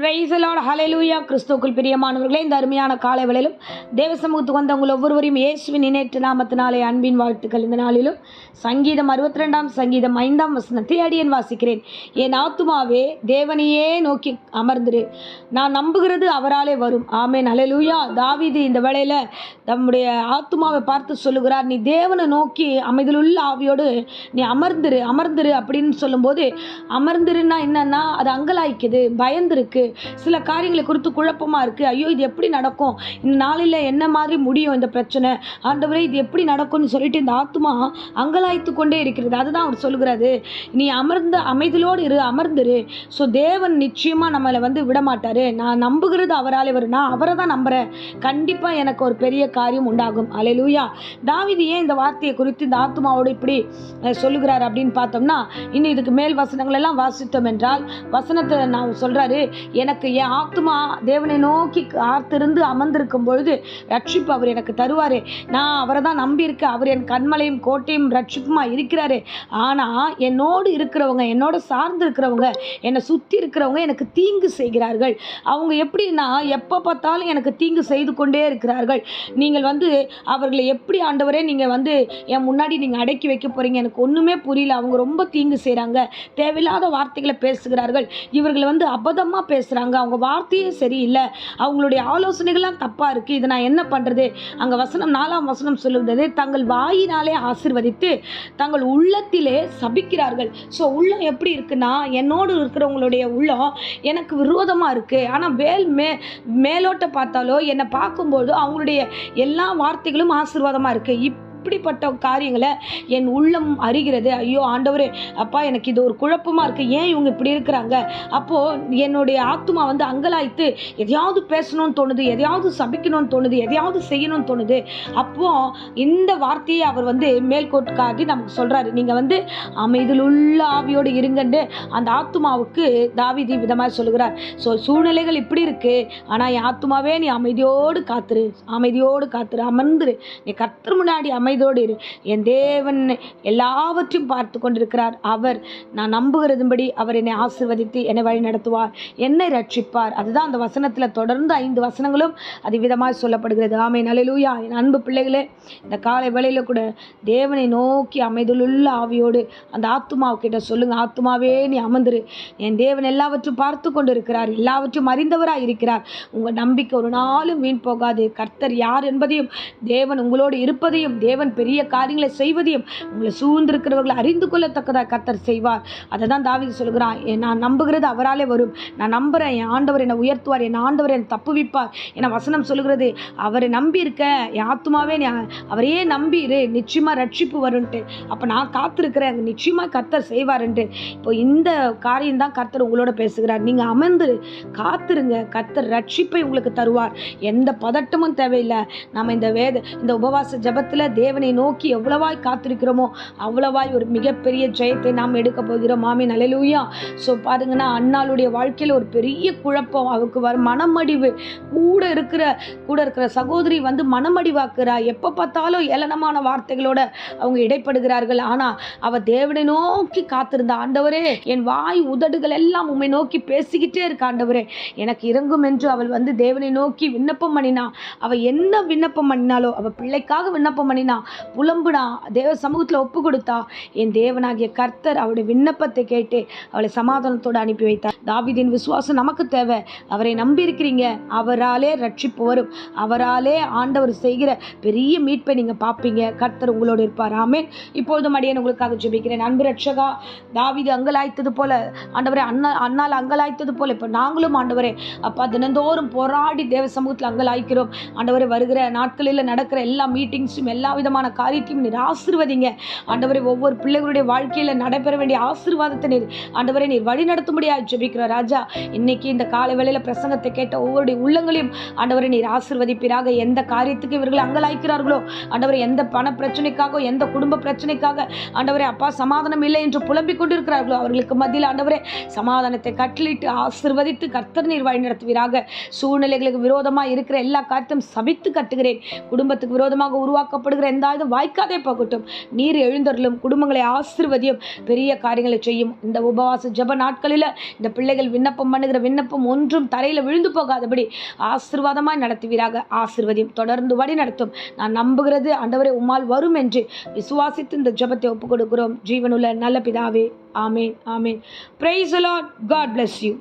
பிரைசலோட hallelujah கிறிஸ்துவுக்குள் பிரியமானவர்களே இந்த அருமையான காலை வேளையிலும் தேவ சமூகத்துக்கு வந்த உங்கள் ஒவ்வொருவரையும் இயேசுவின் நினைற்று நாமத்தினாலே அன்பின் வாழ்த்துக்கள் இந்த நாளிலும். சங்கீதம் அறுபத்தி ரெண்டாம் சங்கீதம் ஐந்தாம் வசனத்தை அடியன் வாசிக்கிறேன். என் ஆத்துமாவே தேவனையே நோக்கி அமர்ந்துரு. நான் நம்புகிறது அவராலே வரும். ஆமேன். ஹலெலூயா தாவிது இந்த வேளையில் தம்முடைய ஆத்துமாவை பார்த்து சொல்லுகிறார். நீ தேவனை நோக்கி அமைதலுள்ள ஆவியோடு நீ அமர்ந்துரு அமர்ந்துரு அப்படின்னு சொல்லும்போது அமர்ந்திருன்னா என்னன்னா அது அங்கலாய்க்குது பயந்துருக்கு. சில காரியங்களை குறித்து குழப்பமாக இருக்குது ஐயோ இது எப்படி நடக்கும்? இந்த நாளில் என்ன மாதிரி முடியும் இந்த பிரச்சனை? ஆண்டவரே இது எப்படி நடக்கும்னு சொல்லிட்டு இந்த ஆத்மா அங்கலாய்த்து கொண்டே இருக்கிறது. அதுதான் அவர் சொல்லுகிறாரு. நீ அமர்ந்த அமைதியோடு இரு அமர்ந்துரு. ஸோ தேவன் நிச்சயமாக நம்மளை வந்து விடமாட்டார். நான் நம்புகிறது அவராலே வரும் நான் அவரை தான் நம்புகிறேன் கண்டிப்பாக எனக்கு ஒரு பெரிய காரியம் உண்டாகும். அலையலூயா தாவிதி ஏன் இந்த வார்த்தையை குறித்து இந்த ஆத்மாவோடு இப்படி சொல்லுகிறார் அப்படின்னு பார்த்தோம்னா இன்னும் இதுக்கு மேல் வசனங்கள் எல்லாம் வாசித்தோம் என்றால் வசனத்தை நான் சொல்கிறாரு எனக்கு என் ஆத்மா தேவனை நோக்கி காத்திருந்து அமர்ந்திருக்கும் பொழுது ரட்சிப்பு அவர் எனக்கு தருவார். நான் அவரை தான் நம்பியிருக்கேன். அவர் என் கண்மலையும் கோட்டையும் ரட்சிப்புமா இருக்கிறாரு. ஆனால் என்னோடு இருக்கிறவங்க என்னோட சார்ந்து இருக்கிறவங்க என்னை சுற்றி இருக்கிறவங்க எனக்கு தீங்கு செய்கிறார்கள். அவங்க எப்படின்னா எப்போ பார்த்தாலும் எனக்கு தீங்கு செய்து கொண்டே இருக்கிறார்கள். நீங்கள் வந்து அவர்களை எப்படி ஆண்டவரே நீங்கள் வந்து என் முன்னாடி நீங்கள் அடக்கி வைக்க போகிறீங்க எனக்கு ஒன்றுமே புரியல. அவங்க ரொம்ப தீங்கு செய்கிறாங்க தேவையில்லாத வார்த்தைகளை பேசுகிறார்கள். இவர்கள் வந்து அபதமாக பேச பேசுகிறாங்க அவங்க வார்த்தையே சரியில்லை. அவங்களுடைய ஆலோசனைகள்லாம் தப்பாக இருக்குது இது நான் என்ன பண்ணுறது அங்கே வசனம் நாலாம் வசனம் சொல்லுகிறது தங்கள் வாயினாலே ஆசிர்வதித்து தங்கள் உள்ளத்திலே சபிக்கிறார்கள். ஸோ உள்ளம் எப்படி இருக்குன்னா என்னோடு இருக்கிறவங்களுடைய உள்ளம் எனக்கு விரோதமாக இருக்குது ஆனால் வேல் மே மேலோட்ட பார்த்தாலோ என்னை பார்க்கும்போது அவங்களுடைய எல்லா வார்த்தைகளும் ஆசீர்வாதமாக இருக்குது இப் இப்படிப்பட்ட காரியங்களை என் உள்ளம் அறிகிறது. ஐயோ ஆண்டவரே அப்பா எனக்கு இது ஒரு குழப்பமாக இருக்குது ஏன் இவங்க இப்படி இருக்கிறாங்க? அப்போது என்னுடைய ஆத்மா வந்து அங்கலாய்த்து எதையாவது பேசணும்னு தோணுது எதையாவது சபிக்கணும்னு தோணுது எதையாவது செய்யணும்னு தோணுது. அப்போது இந்த வார்த்தையை அவர் வந்து மேல்கோட்டு காட்டி நமக்கு சொல்கிறாரு நீங்கள் வந்து அமைதியில் உள்ள ஆவியோடு இருங்கன்னு அந்த ஆத்மாவுக்கு தாவிதி விதமாக சொல்லுகிறார். ஸோ சூழ்நிலைகள் இப்படி இருக்குது ஆனால் என் ஆத்மாவே நீ அமைதியோடு காத்துரு. அமைதியோடு காத்துரு. அமர்ந்துரு. நீ கர்த்தர் முன்னாடி அமைதோடு இரு. என் தேவன் எல்லாவற்றையும் பார்த்து கொண்டிருக்கிறார். அவர் நான் நம்புகிறதும்படி அவர் என்னை ஆசிர்வதித்து என்னை வழி நடத்துவார். என்னை ரட்சிப்பார். அதுதான் அந்த வசனத்தில் தொடர்ந்து ஐந்து வசனங்களும் அது விதமாக சொல்லப்படுகிறது. ஆமை நலையிலூயா என் அன்பு பிள்ளைகளே இந்த காலை வேளையில் கூட தேவனை நோக்கி அமைதலுள்ள ஆவியோடு அந்த ஆத்துமாவுக்கிட்ட சொல்லுங்க. ஆத்துமாவே நீ அமர்ந்துரு. என் தேவன் எல்லாவற்றும் பார்த்து கொண்டு இருக்கிறார் எல்லாவற்றும் அறிந்தவராக இருக்கிறார். உங்கள் நம்பிக்கை ஒரு நாளும் வீண் போகாது. கர்த்தர் யார் என்பதையும் தேவன் உங்களோடு இருப்பதையும் தேவன் பெரிய காரியங்களை செய்வதையும் உங்களை சூழ்ந்திருக்கிறவர்களை அறிந்து கொள்ளத்தக்கதாக கத்தர் செய்வார். அதை தான் தாவிதி சொல்கிறான் நான் நம்புகிறது அவராலே வரும். நான் நம்புகிறேன் என் ஆண்டவர் என்னை உயர்த்துவார் என் ஆண்டவர் என்னை தப்புவிப்பார் என வசனம் சொல்கிறது அவரை நம்பியிருக்க என் ஆத்துமாவே நீ அவரையே நம்பிடு நிச்சயமாக ரட்சிப்பு வரும்ன்ட்டு அப்போ நான் காத்திருக்கிறேன் நிச்சயமாக கத்தர் செய்வாருன்ட்டு. இப்போ இந்த காரியம் தான் கத்தர் உங்களோட பேசுகிறார். நீங்கள் அமர்ந்து காத்திருங்க கத்தர் ரட்சிப்பை உங்களுக்கு தருவார். எந்த பதட்டமும் தேவையில்லை. நம்ம இந்த வேத இந்த உபவாச ஜெபத்தில் தேவனை நோக்கி எவ்வளவாய் காத்திருக்கிறோமோ அவ்வளவாய் ஒரு மிகப்பெரிய ஜெயத்தை நாம் எடுக்க போகிறோம். மாமி நலலூயா ஸோ பாருங்கன்னா அண்ணாளுடைய வாழ்க்கையில் ஒரு பெரிய குழப்பம். அவருக்கு வர மனமடிவு. கூட இருக்கிற கூட இருக்கிற சகோதரி வந்து மனமடிவாக்குறா. எப்போ பார்த்தாலும் ஏளனமான வார்த்தைகளோட அவங்க இடைப்படுகிறார்கள். ஆனால் அவள் தேவனை நோக்கி காத்திருந்த ஆண்டவரே என் வாய் உதடுகள் எல்லாம் உண்மை நோக்கி பேசிக்கிட்டே இருக்க ஆண்டவரே. எனக்கு இறங்கும் என்று அவள் வந்து தேவனை நோக்கி விண்ணப்பம் பண்ணினா அவள் என்ன விண்ணப்பம் பண்ணினாலோ அவள் பிள்ளைக்காக விண்ணப்பம் பண்ணினா புலம்புனா தேவ சமூகத்தில் ஒப்பு கொடுத்தா என் தேவனாகிய கர்த்தர் அவளுடைய விண்ணப்பத்தை கேட்டு அவளை சமாதானத்தோடு அனுப்பி வைத்தார். தாவிதின் விசுவாசம் நமக்கு தேவை. அவரை நம்பி இருக்கிறீங்க அவராலே ரட்சிப்பு வரும். அவராலே ஆண்டவர் செய்கிற பெரிய மீட்பை நீங்கள் பார்ப்பீங்க. கர்த்தர் உங்களோடு இருப்பார். ஆமென். இப்பொழுதும் அடியேன் உங்களுக்காக ஜெபிக்கிறேன். அன்பு ரட்சகா தாவிது அங்கலாய்த்தது போல ஆண்டவரே அண்ணா அண்ணால் அங்கலாய்த்தது போல இப்போ நாங்களும் ஆண்டவரே அப்பா தினந்தோறும் போராடி தேவ சமூகத்தில் அங்கலாய்க்கிறோம். ஆண்டவரே வருகிற நாட்களில் நடக்கிற எல்லா மீட்டிங்ஸும் எல்லா விதமான காரியத்தையும் நீர் ஆசிர்வதிங்க. ஆண்டவரே ஒவ்வொரு பிள்ளைகளுடைய வாழ்க்கையில் நடைபெற வேண்டிய ஆசீர்வாதத்தை நீர் ஆண்டவரை நீர் வழி நடத்தும்படியாக ஜெபிக்கிறோம் ராஜா இன்னைக்கு இந்த காலை வேளையில் பிரசங்கத்தை கேட்ட ஒவ்வொருடைய உள்ளங்களையும் ஆண்டவரை நீர் ஆசீர்வதிப்பீராக. எந்த காரியத்துக்கு இவர்கள் அங்கலாய்க்கிறார்களோ ஆண்டவரை எந்த பண பிரச்சனைக்காக எந்த குடும்ப பிரச்சனைக்காக ஆண்டவரே அப்பா சமாதானம் இல்லை என்று புலம்பிக் கொண்டிருக்கிறார்களோ அவர்களுக்கு மத்தியில் ஆண்டவரே சமாதானத்தை கட்டளிட்டு ஆசிர்வதித்து கர்த்தர் நீர் வழி நடத்துவீராக. சூழ்நிலைகளுக்கு விரோதமாக இருக்கிற எல்லா காரியத்தையும் சபித்து கட்டுகிறேன் குடும்பத்துக்கு விரோதமாக உருவாக்கப்படுகிற எந்த எந்த ஆயுதம் வாய்க்காதே போகட்டும். நீர் எழுந்தருளும் குடும்பங்களை ஆசிர்வதியும் பெரிய காரியங்களை செய்யும். இந்த உபவாச ஜப நாட்களில் இந்த பிள்ளைகள் விண்ணப்பம் பண்ணுகிற விண்ணப்பம் ஒன்றும் தரையில் விழுந்து போகாதபடி ஆசிர்வாதமாய் நடத்துவீராக ஆசிர்வதியும். தொடர்ந்து வழி நடத்தும். நான் நம்புகிறது ஆண்டவரே உம்மால் வரும் என்று விசுவாசித்து இந்த ஜெபத்தை ஒப்புக் கொடுக்கிறோம் ஜீவனுள்ள நல்ல பிதாவே ஆமேன் ஆமேன். Praise allot God bless you